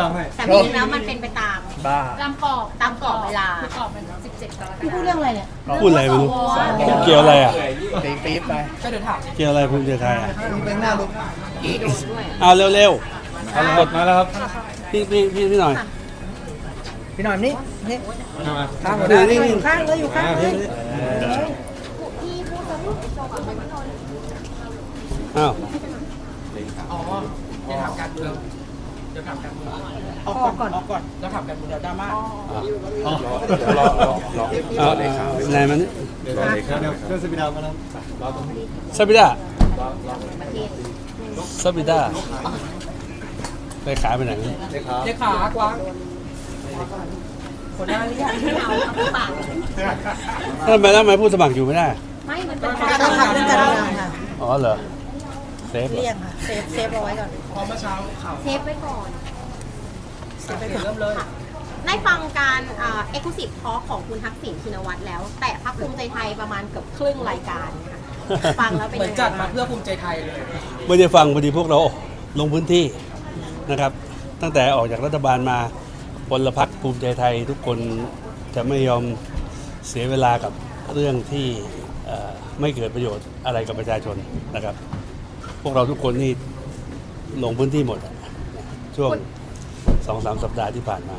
ตามให้ แต่จริงๆแล้วมันเป็นไปตามบ้า ตามกรอบตามกรอบเวลาคือกรอบมัน17กรกฎาคพี่มพูดเรื่องอะไรเนี่ย พูดอะไรไม่รู้สวเกี่ยวอะไรอะปี๊บปี๊บไปก็เดี๋ยวถามเกี่ยวอะไรภูมิใจไทยอะแบงค์หน้าลูกเอาเร็วเอาหมดมาแล้วครับๆพี่พี่พี่พี่หน่อยพี่หน่อยนี่นี่เอามาข้างหัวหนี่น้านี่นี่นี่ข้างเลยอยู่ข้างเลยอ้าวอ๋อเดี๋ยวถามการเมือง เดี๋ยวถามการเมืองออกก่อนออกก่อนแล้วถามการเมืองเดี๋ยวดราม่าอ๋อรอรอรอเอาไหนมันนี่เดี๋ยวเดี๋ยวเครื่องสปีดามาแล้วรอตรงนี้ซาบิดาซาบิดาไปขายไปไหนวะเลขาเลขากวางคนหน้าเรียกไม่เอาเอาปากทำไมแล้วทำไมผู้สมัครอยู่ไม่ได้ ไม่ มันเป็นการทำเรื่องการเมืองค่ะ อ๋อเหรอเซฟเหรอ เลี่ยงค่ะเซฟเซฟเอาไว้ก่อนพอเมื่อเช้าข่าวเทปไว้ก่อน เซฟไว้ก่อนเริ่มเลย ได้ฟังการเอ็กซ์คลูซีฟทอของคุณทักษิณชินวัตรแล้ว แต่พักภูมิใจไทยประมาณเกือบครึ่งรายการค่ะฟังแล้วเป็นเหมือนยังไงจัดมาบ้าง เพื่อภูมิใจไทยเลย ไม่ได้ฟังพอดีพวกเราลงพื้นที่นะครับ ตั้งแต่ออกจากรัฐบาลมาพลพรรคภูมิใจไทย ทุกคนจะไม่ยอมเสียเวลากับเรื่องที่เอ่อไม่เกิดประโยชน์อะไรกับประชาชนนะครับ พวกเราทุกคนนี่ลงพื้นที่หมดอะช่วงสองสามสัปดาห์ที่ผ่านมา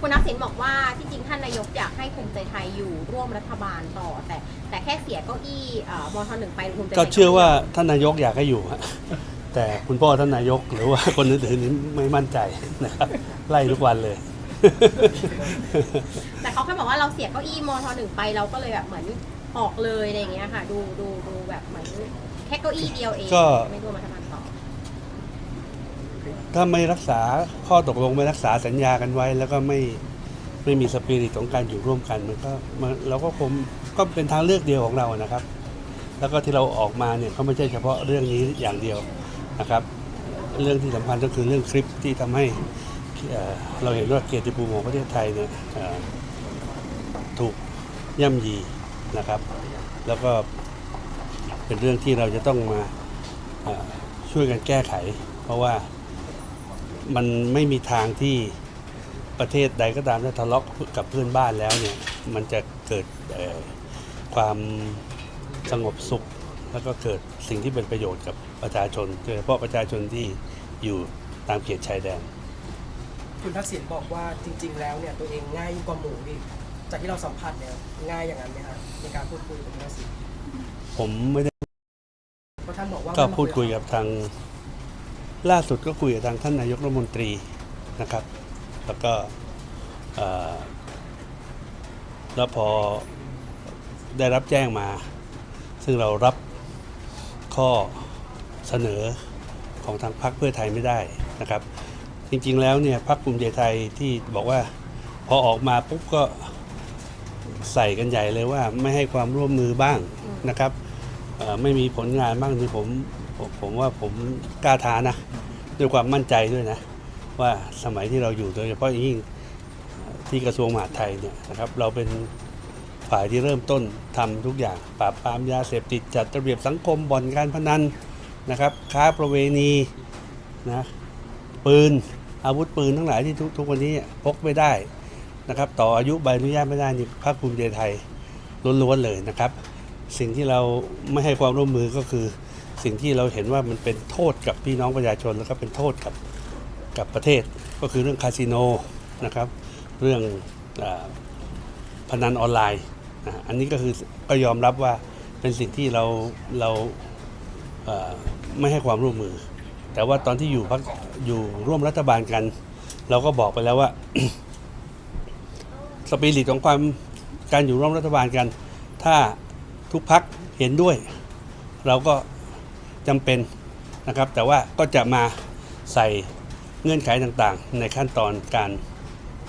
คุณทักษิณบอกว่าที่จริงท่านนายกอยากให้ภูมิใจไทยอยู่ร่วมรัฐบาลต่อ แต่แต่แค่เสียเก้าอี้เอ่อมทหนึ่งไปภูมิใจไทยก็เชื่อว่าท่านนายกอยากให้อยู่ฮะแต่คุณพ่อท่านนายกหรือว่าคนอื่นๆนี่ไม่มั่นใจนะครับไล่ทุกวันเลย แต่เขาแค่บอกว่าเราเสียเก้าอี้มทหนึ่งไปเราก็เลยแบบเหมือนออกเลยอะไรอย่างเงี้ยค่ะ ดูดูดูแบบเหมือน แค่เก้าอี้เดียวเองก็ ไม่ร่วมรัฐบาลต่อถ้าไม่รักษาข้อตกลงไม่รักษาสัญญากันไว้ แล้วก็ไม่ไม่มีสปิริตของการอยู่ร่วมกันมันก็มันเราก็คงก็เป็นทางเลือกเดียวของเรานะครับ แล้วก็ที่เราออกมาเนี่ยก็ไม่ใช่เฉพาะเรื่องนี้อย่างเดียวนะครับ เรื่องที่สำคัญก็คือเรื่องคลิปที่ทำให้เอ่อเราเห็นว่าเกียรติภูมิของประเทศไทยเนี่ยเอ่อถูกย่ำยีนะครับ แล้วก็ เป็นเรื่องที่เราจะต้องมาเอ่อช่วยกันแก้ไข เพราะว่ามันไม่มีทางที่ประเทศใดก็ตามถ้าทะเลาะกับเพื่อนบ้านแล้วเนี่ยมันจะเกิดเอ่อความสงบสุข แล้วก็เกิดสิ่งที่เป็นประโยชน์กับประชาชนโดยเฉพาะประชาชนที่อยู่ตามเขตชายแดน คุณทักษิณบอกว่าจริง ๆ แล้วเนี่ยตัวเองง่ายยิ่งกว่าหมูอีกจากที่เราสัมผัสเนี่ยง่ายอย่างนั้นไหมฮะในการพูดคุยกับคุณทักษิณผมไม่ได้เพราะ ท่านบอกว่าก็พูดคุยกับทางล่าสุดก็คุยกับทางท่านนายกรัฐมนตรีนะครับ แล้วก็เอ่อแล้วพอได้รับแจ้งมา ซึ่งเรารับข้อเสนอของทางพรรคเพื่อไทยไม่ได้นะครับ จริงๆแล้วเนี่ยพรรคภูมิใจไทยที่บอกว่าพอออกมาปุ๊บก็ใส่กันใหญ่เลยว่าไม่ให้ความร่วมมือบ้างนะครับเอ่อ ไม่มีผลงานบ้างนี่ผมผมว่าผมกล้าท้านะด้วยความมั่นใจด้วยนะ ว่าสมัยที่เราอยู่โดยเฉพาะอย่างยิ่งที่กระทรวงมหาดไทยเนี่ยนะครับเราเป็นฝ่ายที่เริ่มต้นทำทุกอย่างปราบปรามยาเสพติดจัดระเบียบสังคมบ่อนการพนันนะครับ ค้าประเวณีนะปืนอาวุธปืนทั้งหลายที่ทุกทุกวันนี้พกไม่ได้นะครับ ต่ออายุใบอนุญาตไม่ได้นี่ภาคภูมิใจไทยล้วนๆเลยนะครับ สิ่งที่เราไม่ให้ความร่วมมือก็คือ สิ่งที่เราเห็นว่ามันเป็นโทษกับพี่น้องประชาชนแล้วก็เป็นโทษกับกับประเทศก็คือเรื่องคาสิโนนะครับ เรื่องอพนันออนไลน์นะอันนี้ก็คือก็ยอมรับว่าเป็นสิ่งที่เราเราไม่ให้ความร่วมมือ แต่ว่าตอนที่อยู่พักอยู่ร่วมรัฐบาลกัน เราก็บอกไปแล้วว่าสปิริตของความการอยู่ร่วมรัฐบาลกัน ถ้า ทุกพักเห็นด้วย เราก็จำเป็นนะครับ แต่ว่าก็จะมาใส่เงื่อนไขต่างๆ ในขั้นตอนการ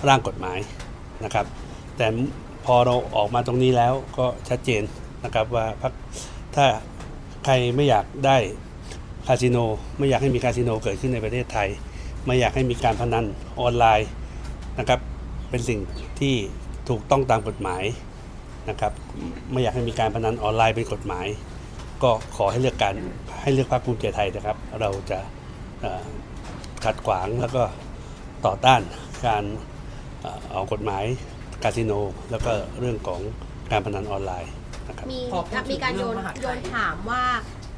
ร่างกฎหมายนะครับ แต่พอเราออกมาตรงนี้แล้วก็ชัดเจนนะครับว่าพักถ้าใครไม่อยากได้คาสิโน ไม่อยากให้มีคาสิโนเกิดขึ้นในประเทศไทย ไม่อยากให้มีการพนันออนไลน์นะครับ เป็นสิ่งที่ถูกต้องตามกฎหมาย นะครับไม่อยากให้มีการพนันออนไลน์เป็นกฎหมาย ก็ขอให้เลือกการให้เลือกพรรคภูมิใจไทยนะครับ เราจะเอ่อขัดขวางแล้วก็ต่อต้านการเอ่อออกกฎหมายคาสิโน แล้วก็เรื่องของการพนันออนไลน์นะครับมีพอพูดถึงมีการโยนเรื่องมหาดไทยโยนถามว่า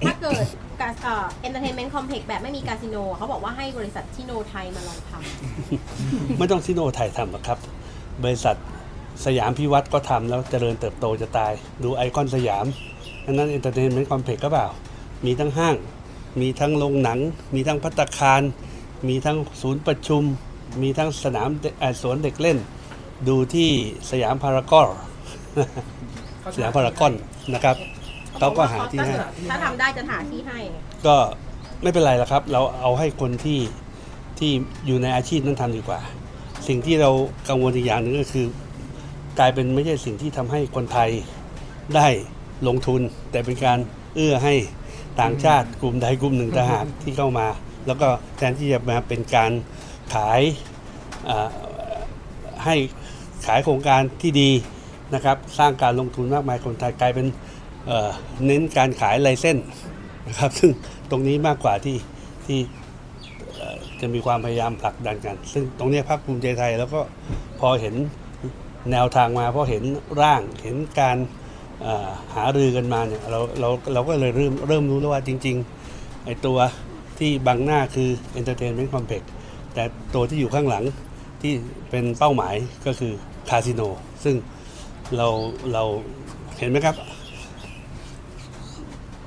ถ้าเกิดการเอ่อ entertainment complex แบบไม่มีคาสิโน เขาบอกว่าให้บริษัทที่โนไทยมาลองทำไม่ต้องซิโนไทยทำหรอกครับ บริษัท สยามพิวัตรก็ทำแล้วเจริญเติบโตจะตาย ดูไอคอนสยามอันนั้นเอนเตอร์เทนเมนต์คอมเพล็กซ์ก็เปล่า มีทั้งห้าง มีทั้งโรงหนัง มีทั้งพัตตาคาร มีทั้งศูนย์ประชุม มีทั้งสนามเด็กเอ่อสวนเด็กเล่น ดูที่สยามพารากอนสยามพารากอนนะครับเขาก็หาที่ให้ ถ้าทำได้จะหาที่ให้ ก็ไม่เป็นไรหรอกครับ เราเอาให้คนที่ที่อยู่ในอาชีพนั้นทำดีกว่า สิ่งที่เรากังวลอีกอย่างหนึ่งก็คือ กลายเป็นไม่ใช่สิ่งที่ทำให้คนไทยได้ลงทุน แต่เป็นการเอื้อให้ต่างชาติกลุ่มใดกลุ่มหนึ่งต่างหากที่เข้ามา แล้วก็แทนที่จะมาเป็นการขายให้ขายโครงการที่ดีนะครับ สร้างการลงทุนมากมายคนไทยกลายเป็นเเน้นการขายไลเส้นนะครับ ซึ่งตรงนี้มากกว่าที่ที่จะมีความพยายามผลักดันกัน ซึ่งตรงนี้พรรคภูมิใจไทยแล้วก็พอเห็น แนวทางมาพอเห็นร่างเห็นการหารือกันมาเนี่ยเราเราเราก็เลยเริ่มเริ่มรู้แล้วว่าจริงๆไอ้ตัวที่บังหน้าคือ Entertainment Complex แต่ตัวที่อยู่ข้างหลังที่เป็นเป้าหมายก็คือคาสิโน ซึ่งเราเราเห็นไหมครับ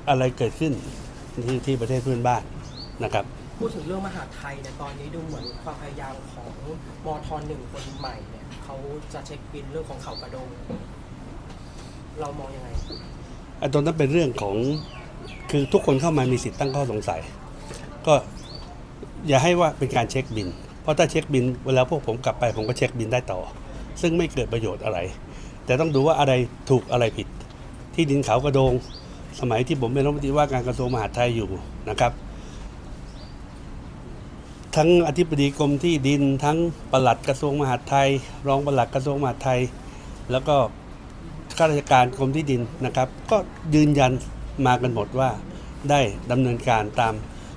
อะไรเกิดขึ้นที่ที่ประเทศเพื่อนบ้านนะครับพูดถึงเรื่องมหาไทยเนี่ยตอนนี้ดูเหมือนความพยายามของมทหนึ่งคนใหม่เนี่ย เขาจะเช็คบินเรื่องของเขากระโดงเรามองยังไงอันตรงนั้นเป็นเรื่องของคือทุกคนเข้ามามีสิทธิ์ตั้งข้อสงสัย ก็อย่าให้ว่าเป็นการเช็คบิน เพราะถ้าเช็คบินเวลาพวกผมกลับไปผมก็เช็คบินได้ต่อ ซึ่งไม่เกิดประโยชน์อะไร แต่ต้องดูว่าอะไรถูกอะไรผิด ที่ดินเขากระโดง สมัยที่ผมเป็นรัฐมนตรีว่าการกระทรวงมหาดไทยอยู่นะครับ ทั้งอธิบดีกรมที่ดิน ทั้งปลัดกระทรวงมหาดไทย รองปลัดกระทรวงมหาดไทย แล้วก็ข้าราชการกรมที่ดินนะครับ ก็ยืนยันมากันหมดว่าได้ดำเนินการตาม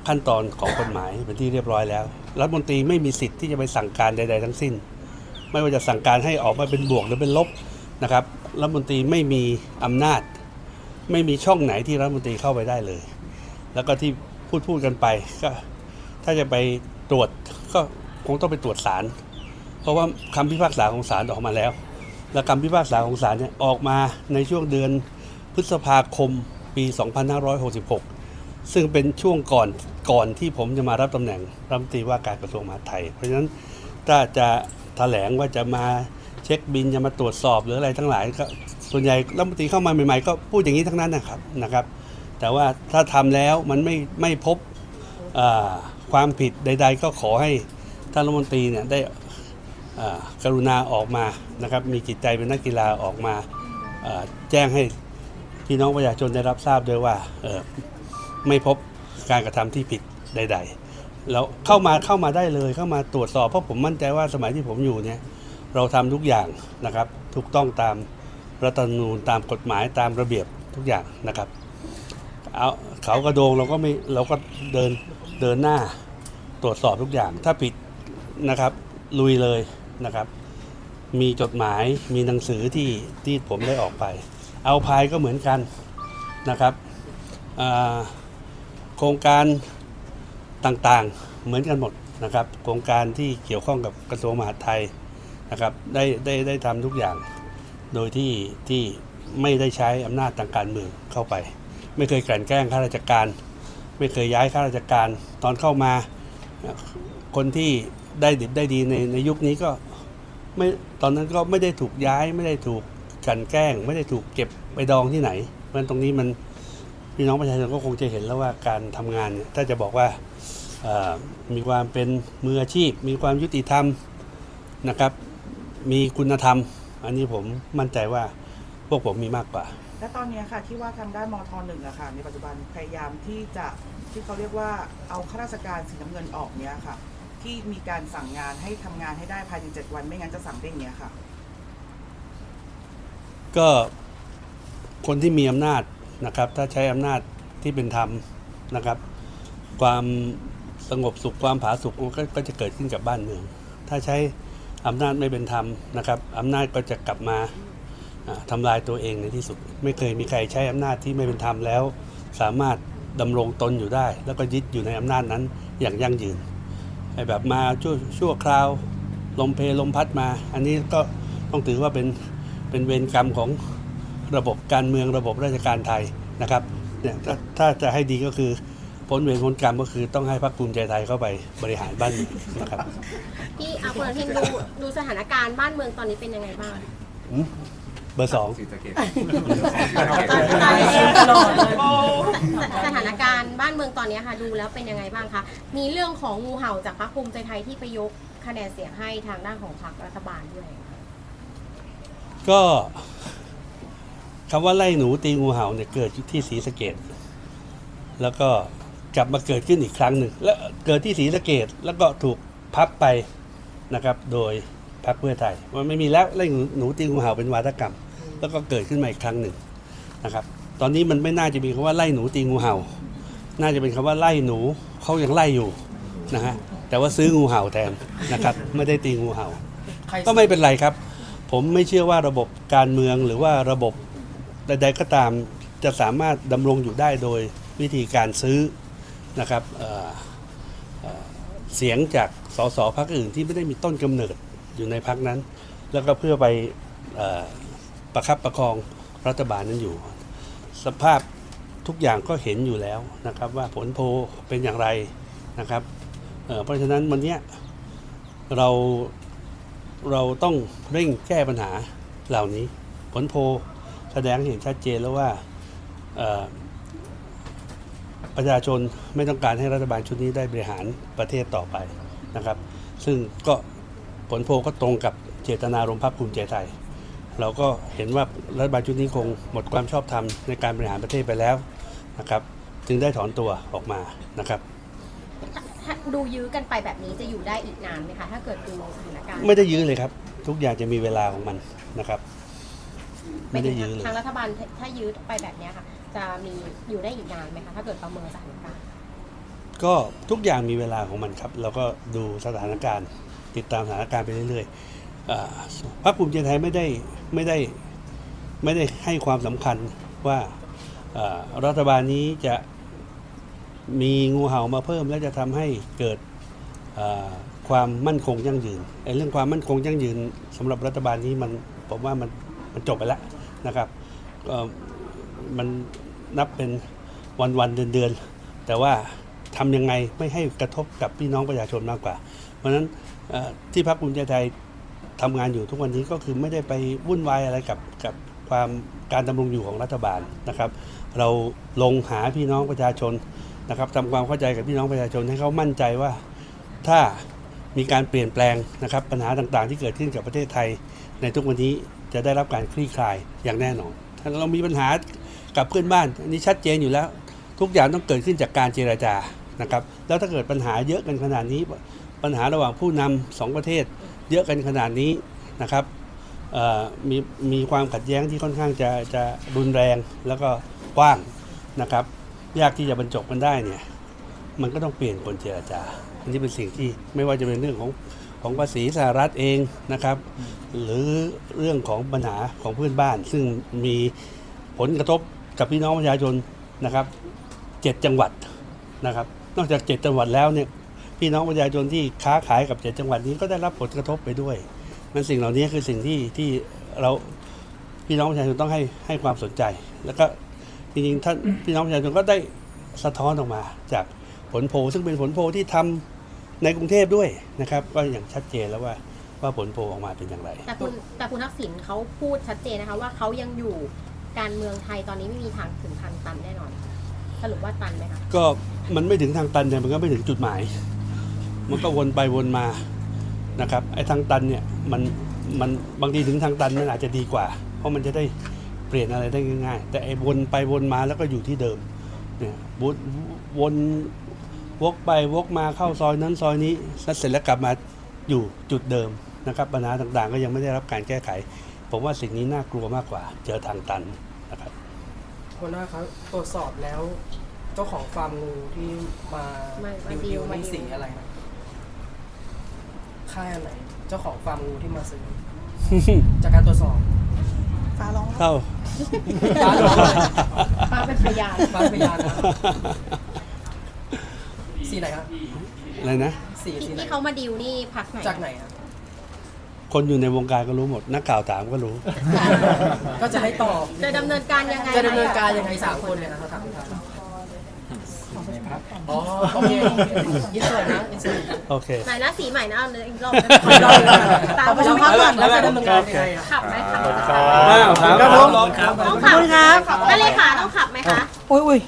ขั้นตอนของกฎหมายเป็นที่เรียบร้อยแล้วรัฐมนตรีไม่มีสิทธิ์ที่จะไปสั่งการใด ๆ ทั้งสิ้น ไม่ว่าจะสั่งการให้ออกมาเป็นบวกหรือเป็นลบนะครับรัฐมนตรีไม่มีอำนาจ ไม่มีช่องไหนที่รัฐมนตรีเข้าไปได้เลย แล้วก็ที่พูดพูดกันไปก็ถ้าจะไป ตรวจก็คงต้องไปตรวจศาลเพราะว่าคำพิพากษาของศาลออกมาแล้ว และคำพิพากษาของศาลเนี่ยออกมาในช่วงเดือนพฤษภาคมปี 2566 ซึ่งเป็นช่วงก่อนก่อนที่ผมจะมารับตำแหน่งรัฐมนตรีว่าการกระทรวงมหาดไทย เพราะฉะนั้นถ้าจะแถลงว่าจะมาเช็คบินจะมาตรวจสอบหรืออะไรทั้งหลายก็ส่วนใหญ่รัฐมนตรีเข้ามาใหม่ๆ ก็พูดอย่างนี้ทั้งนั้นนะครับนะครับ แต่ว่าถ้าทำแล้วมันไม่ไม่พบอ่า ความผิดใด ๆ ก็ขอให้ท่านรัฐมนตรีเนี่ยได้กรุณาออกมานะครับมีจิตใจเป็นนักกีฬาออกมาแจ้งให้พี่น้องประชาชนได้รับทราบด้วยว่าไม่พบการกระทำที่ผิดใด ๆ แล้วเข้ามาเข้ามาได้เลยเข้ามาตรวจสอบเพราะผมมั่นใจว่าสมัยที่ผมอยู่เนี่ยเราทำทุกอย่างนะครับถูกต้องตามรัฐธรรมนูญตามกฎหมายตามระเบียบทุกอย่างนะครับเอาเขากระโดงเราก็ไม่เราก็เดิน เดินหน้าตรวจสอบทุกอย่าง ถ้าผิดนะครับลุยเลยนะครับ มีจดหมายมีหนังสือที่ที่ผมได้ออกไป เอาพายก็เหมือนกันนะครับโครงการต่างๆเหมือนกันหมดนะครับ โครงการที่เกี่ยวข้องกับกระทรวงมหาดไทยนะครับได้ได้ได้ทำทุกอย่างโดยที่ที่ไม่ได้ใช้อำนาจทางการเมืองเข้าไป ไม่เคยกลั่นแกล้งข้าราชการ ไม่เคยย้ายข้าราชการตอนเข้ามา คนที่ได้ดิบได้ดีในในยุคนี้ก็ไม่ตอนนั้นก็ไม่ได้ถูกย้ายไม่ได้ถูกกันแกล้ง ไม่ได้ถูกเก็บไปดองที่ไหนเพราะฉะนั้นตรงนี้มันพี่น้องประชาชนก็คงจะเห็นแล้วว่าการทำงานถ้าจะบอกว่ามีความเป็นมืออาชีพ มีความยุติธรรมนะครับ มีคุณธรรม อันนี้ผมมั่นใจว่าพวกผมมีมากกว่า และตอนนี้ค่ะที่ว่าทางด้านมทหนึ่งอะค่ะในปัจจุบันพยายามที่จะที่เขาเรียกว่าเอาข้าราชการสีน้ำเงินออกเนี้ยค่ะ ที่มีการสั่งงานให้ทำงานให้ได้ภายในเจ็ดวันไม่งั้นจะสั่งได้อย่างเงี้ยค่ะ ก็คนที่มีอำนาจนะครับ ถ้าใช้อำนาจที่เป็นธรรมนะครับ ความสงบสุขความผาสุกก็ก็จะเกิดขึ้นกับบ้านเมือง ถ้าใช้อำนาจไม่เป็นธรรมนะครับอำนาจก็จะกลับมา ทำลายตัวเองในที่สุด ไม่เคยมีใครใช้อำนาจที่ไม่เป็นธรรมแล้ว สามารถดำรงตนอยู่ได้ แล้วก็ยึดอยู่ในอำนาจนั้นอย่างยั่งยืนไอ้แบบมาชั่วชั่วคราว ลมเพลลมพัดมา อันนี้ก็ต้องถือว่าเป็นเป็นเวรกรรมของระบบการเมืองระบบราชการไทยนะครับเนี่ยถ้าถ้าจะให้ดีก็คือพ้นเวรพ้นกรรมก็คือต้องให้พรรคภูมิใจไทยเข้าไปบริหารบ้านเมืองนะครับพี่อาคุณอนุทินดูดูสถานการณ์บ้านเมืองตอนนี้เป็นยังไงบ้างอืม เบอร์สองสถานการณ์บ้านเมืองตอนนี้ค่ะดูแล้วเป็นยังไงบ้างคะ มีเรื่องของงูเห่าจากพรรคภูมิใจไทยที่ไปยกคะแนนเสียงให้ทางด้านของพรรครัฐบาลด้วย ก็คำว่าไล่หนูตีงูเห่าเนี่ยเกิดที่ศรีสะเกดแล้วก็กลับมาเกิดขึ้นอีกครั้งหนึ่ง แล้วเกิดที่ศรีสะเกดแล้วก็ถูกพับไปนะครับ โดยพรรคเพื่อไทยมันไม่มีแล้วไล่หนูหนูตีงูเห่าเป็นวาทกรรม แล้วก็เกิดขึ้นมาอีกครั้งหนึ่งนะครับ ตอนนี้มันไม่น่าจะมีคำว่าไล่หนูตีงูเห่า น่าจะเป็นคำว่าไล่หนูเขายังไล่อยู่นะฮะแต่ว่าซื้องูเห่าแทนนะครับ ไม่ได้ตีงูเห่าใครก็ไม่เป็นไรครับ ผมไม่เชื่อว่าระบบการเมืองหรือว่าระบบใดๆก็ตามจะสามารถดำรงอยู่ได้โดยวิธีการซื้อนะครับเอ่อเอ่อเสียงจากสสพรรคอื่นที่ไม่ได้มีต้นกำเนิดอยู่ในพรรคนั้น แล้วก็เพื่อไปเอ่อ ประคับประคองรัฐบาลนั้นอยู่ สภาพทุกอย่างก็เห็นอยู่แล้วนะครับว่าผลโพเป็นอย่างไรนะครับเเพราะฉะนั้นวันนี้เราเราต้องเร่งแก้ปัญหาเหล่านี้ ผลโพแสดงเห็นชัดเจนแล้วว่าประชาชนไม่ต้องการให้รัฐบาลชุดนี้ได้บริหารประเทศต่อไปนะครับ ซึ่งก็ผลโพก็ตรงกับเจตนารมณ์พรรคภูมิใจไทย เราก็เห็นว่ารัฐบาลชุดนี้คงหมดความชอบธรรมในการบริหารประเทศไปแล้วนะครับ จึงได้ถอนตัวออกมานะครับถ้าดูยื้อกันไปแบบนี้จะอยู่ได้อีกนานไหมคะถ้าเกิดดูสถานการณ์ไม่ได้ยื้อเลยครับ ทุกอย่างจะมีเวลาของมันนะครับ ไม่ได้ถึงยื้อเลยทางรัฐบาลถ้ายื้อไปแบบเนี้ยค่ะ จะมีอยู่ได้อีกนานไหมคะถ้าเกิดประเมินสถานการณ์ก็ทุกอย่างมีเวลาของมันครับ เราก็ดูสถานการณ์ ติดตามสถานการณ์ไปเรื่อยๆอ่าพรรคภูมิใจไทยไม่ได้ ไม่ได้ไม่ได้ให้ความสำคัญว่ารัฐบาลนี้จะมีงูเห่ามาเพิ่ม และจะทำให้เกิดความมั่นคงยั่งยืนไอ้เรื่องความมั่นคงยั่งยืนสำหรับรัฐบาลนี้มันผมว่ามันมันจบไปแล้วนะครับมันนับเป็นวันวันเดือนเดือนๆแต่ว่าทำยังไงไม่ให้กระทบกับพี่น้องประชาชนมากกว่า เพราะฉะนั้นที่พรรคภูมิใจไทย ทำงานอยู่ทุกวันนี้ก็คือไม่ได้ไปวุ่นวายอะไรกับกับความการดำรงอยู่ของรัฐบาลนะครับ เราลงหาพี่น้องประชาชนนะครับทำความเข้าใจกับพี่น้องประชาชนให้เขามั่นใจว่าถ้ามีการเปลี่ยนแปลงนะครับ ปัญหาต่างๆ ที่เกิดขึ้นกับประเทศไทย ในทุกวันนี้จะได้รับการคลี่คลายอย่างแน่นอน ถ้าเรามีปัญหากับเพื่อนบ้านอันนี้ชัดเจนอยู่แล้ว ทุกอย่างต้องเกิดขึ้นจากการเจรจานะครับ แล้วถ้าเกิดปัญหาเยอะกันขนาดนี้ ปัญหาระหว่างผู้นำสองประเทศ เยอะกันขนาดนี้นะครับมีมีความขัดแย้งที่ค่อนข้างจะจะรุนแรงแล้วก็กว้างนะครับ ยากที่จะบรรจบกันได้เนี่ยมันก็ต้องเปลี่ยนคนเจรจา อันนี้เป็นสิ่งที่ไม่ว่าจะเป็นเรื่องของของภาษีสหรัฐเองนะครับ หรือเรื่องของปัญหาของเพื่อนบ้าน ซึ่งมีผลกระทบกับพี่น้องประชาชนนะครับเจ็ดจังหวัดนะครับ นอกจากเจ็ดจังหวัดแล้วเนี่ย พี่น้องประชาชนที่ค้าขายกับเจ็ดจังหวัดนี้ก็ได้รับผลกระทบไปด้วยมันสิ่งเหล่านี้คือสิ่งที่ที่เราพี่น้องประชาชนต้องให้ให้ความสนใจ แล้วก็จริงๆท่านพี่น้องประชาชนก็ได้สะท้อนออกมา จากผลโพลซึ่งเป็นผลโพลที่ทำในกรุงเทพด้วยนะครับ ก็อย่างชัดเจนแล้วว่าว่าผลโพลออกมาเป็นอย่างไร แต่คุณแต่คุณทักษิณเขาพูดชัดเจนนะคะว่าเขายังอยู่การเมืองไทยตอนนี้ไม่มีทางถึงทางตันแน่นอน สรุปว่าตันไหมคะก็มันไม่ถึงทางตันเนี่ยมันก็ไม่ถึงจุดหมาย มันก็วนไปวนมานะครับไอ้ทางตันเนี่ยมันมันบางทีถึงทางตันมันอาจจะดีกว่า เพราะมันจะได้เปลี่ยนอะไรได้ง่าย ๆ แต่ไอ้วนไปวนมาแล้วก็อยู่ที่เดิมเนี่ยวนวนวกไปวกมาเข้าซอยนั้นซอยนี้แล้วเสร็จแล้วกลับมาอยู่จุดเดิมนะครับปัญหาต่างๆ ก็ยังไม่ได้รับการแก้ไข ผมว่าสิ่งนี้น่ากลัวมากกว่า เจอทางตันนะครับหัวหน้าครับตรวจสอบแล้ว เจ้าของฟาร์มงูที่มามามาดิวดีลดิวมานี่ดีลสีอะไรนะข ค่ายอันไหน เจ้าของฟาร์มงูที่มาซื้อ จากการตรวจสอบฟ้าร้องเข้า ฟ้าร้องเลยฟ้าเป็นพยาน ฟ้าพยานนะสีไหนครับอะไรนะ สีสีไหนที่เขามาดิวนี่พักไหนจากไหนครับคนอยู่ในวงการก็รู้หมด นักข่าวถามก็รู้ ก็จะให้ตอบ จะดำเนินการยังไงจะดำเนินการยังไงสามคนเนี่ยนะครับถามครับ อ๋อโอเคยินเสิร์ตนะยินเสิร์ตโอเค ไหนนะสีใหม่นะเอาเลยอีกรอบขออีกรอบหนึ่งนะตามประชุมพักก่อนแล้วจะดำเนินการยังไงอะ ขับไหมขับครับผมต้องขับนั่นเลยค่ะต้องขับไหมคะอุ้ยอุ้ย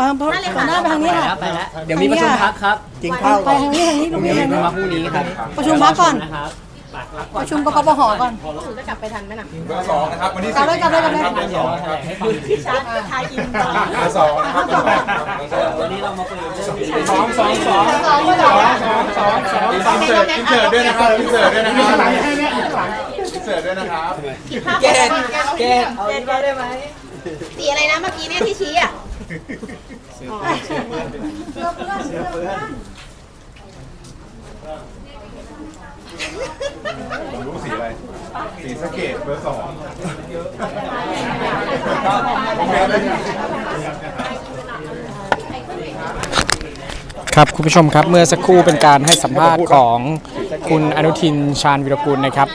ปาล์มนั่นเลยหัค่ะนหน้าไปทางนี้ค่ะ ไปแล้วเดี๋ยวมีประชุมพักครับกินข้าวไปทางนี้ทางนี้ตรงนี้ทางนี้มาพรุ่งนี้ครับประชุมพักก่อน นะครับ ประชุมกกปหก่อนหนูจะกลับไปทันไหมน่ะเบอร์สองนะครับวันนี้กลับเลยกลับเลยกลับเลยเบอร์สองนะครับชาร์จทายอินก่อนเบอร์สองนะครับเบอร์สองครับเบอร์สองวันนี้เรามาคุยเรื่องสองสองสองสองสองสองสองสองอินเสิร์ตอินเสิร์ตด้วยนะครับอินเสิร์ตด้วยนะครับอินเสิร์ตด้วยนะครับเกตเกตเอาอีกรอบได้ไหมสีอะไรนะเมื่อกี้เนี่ยที่ชี้อะอ๋อ ผมรู้สีอะไร สีสะเกตเบอร์สองคเลยครับคุณผู้ชมครับเมื่อสักครู่เป็นการให้สัมภาษณ์ของคุณอนุทินชาญวิรกุลนะครับ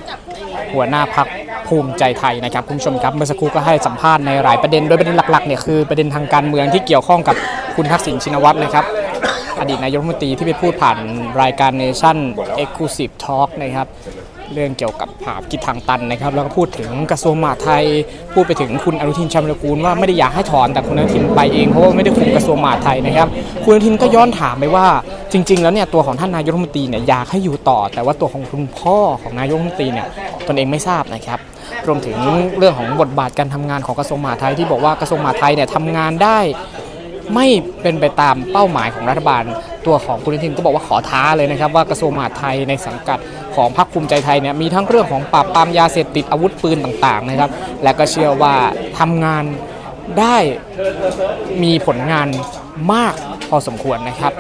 หัวหน้าพักภูมิใจไทยนะครับคุณผู้ชมครับเมื่อสักครู่ก็ให้สัมภาษณ์ในหลายประเด็นโดยประเด็นหลักๆเนี่ยคือประเด็นทางการเมืองที่เกี่ยวข้องกับคุณทักษิณชินวัตรนะครับ อดีตนายกรัฐมนตรีที่ไปพูดผ่านรายการ Nation Exclusive Talk นะครับเรื่องเกี่ยวกับภาพกิจทางตันนะครับ แล้วก็พูดถึงกระทรวงมหาดไทย พูดไปถึงคุณอนุทินชาญวิรกูลว่าไม่ได้อยากให้ถอนแต่คุณอนุทินไปเองเพราะว่าไม่ได้คุมกระทรวงมหาดไทยนะครับ คุณอนุทินก็ย้อนถามไปว่า จริง ๆ แล้วเนี่ยตัวของท่านนายกรัฐมนตรีเนี่ยอยากให้อยู่ต่อ แต่ว่าตัวของคุณพ่อของนายกรัฐมนตรีเนี่ยตนเองไม่ทราบนะครับรวมถึงเรื่องของบทบาทการทำงานของกระทรวงมหาดไทยที่บอกว่ากระทรวงมหาดไทยเนี่ยทำงานได้ ไม่เป็นไปตามเป้าหมายของรัฐบาล ตัวของคุณอนุทินก็บอกว่าขอท้าเลยนะครับ ว่ากระทรวงมหาดไทยในสังกัดของพรรคภูมิใจไทยเนี่ยมีทั้งเรื่องของปราบปรามยาเสพติดอาวุธปืนต่างๆนะครับ และก็เชื่อว่าทำงานได้มีผลงานมากพอสมควรนะครับ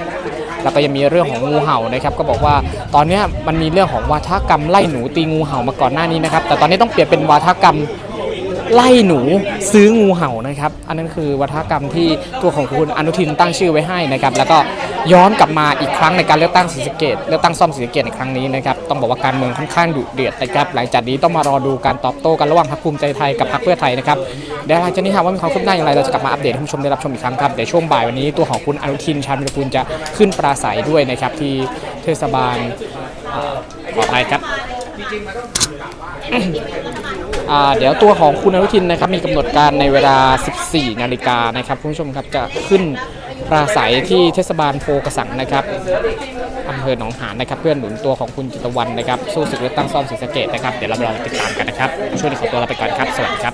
แล้วก็ยังมีเรื่องของงูเห่านะครับ ก็บอกว่าตอนนี้มันมีเรื่องของวาทกรรมไล่หนูตีงูเห่ามาก่อนหน้านี้นะครับ แต่ตอนนี้ต้องเปลี่ยนเป็นวาทกรรม ไล่หนูซื้องูเห่านะครับ อันนั้นคือวัฒกรรมที่ตัวของคุณอนุทินตั้งชื่อไว้ให้นะครับ แล้วก็ย้อนกลับมาอีกครั้งในการเลือกตั้งศรีสะเกดเลือกตั้งซ่อมศรีสะเกดในครั้งนี้นะครับ ต้องบอกว่าการเมืองค่อนข้างดุเดือดนะครับ หลังจากนี้ต้องมารอดูการตอบโต้กันระหว่างพรรคภูมิใจไทยกับพรรคเพื่อไทยนะครับเดี๋ยวหลังจากนี้หากว่ามีความคืบหน้าอย่างไรเราจะกลับมาอัปเดตให้ผู้ชมได้รับชมอีกครั้งครับเดี๋ยวช่วงบ่ายวันนี้ตัวของคุณอนุทินชาญวิรกูลจะขึ้นปราศัยด้วยนะครับที่เทศบาลขออภัยครับ เดี๋ยวตัวของคุณอนุทินนะครับมีกำหนดการในเวลา 14 นาฬิกานะครับคุณผู้ชมครับจะขึ้นปราศัยที่เทศบาลโพกระสังนะครับอำเภอหนองหานนะครับเพื่อนหนุนตัวของคุณจิตวันนะครับสู้ศึกเลือกตั้งซ่อมศรีสะเกดนะครับเดี๋ยวเรารอติดตามกันนะครับช่วงนี้ขอตัวลาไปก่อนครับ สวัสดีครับ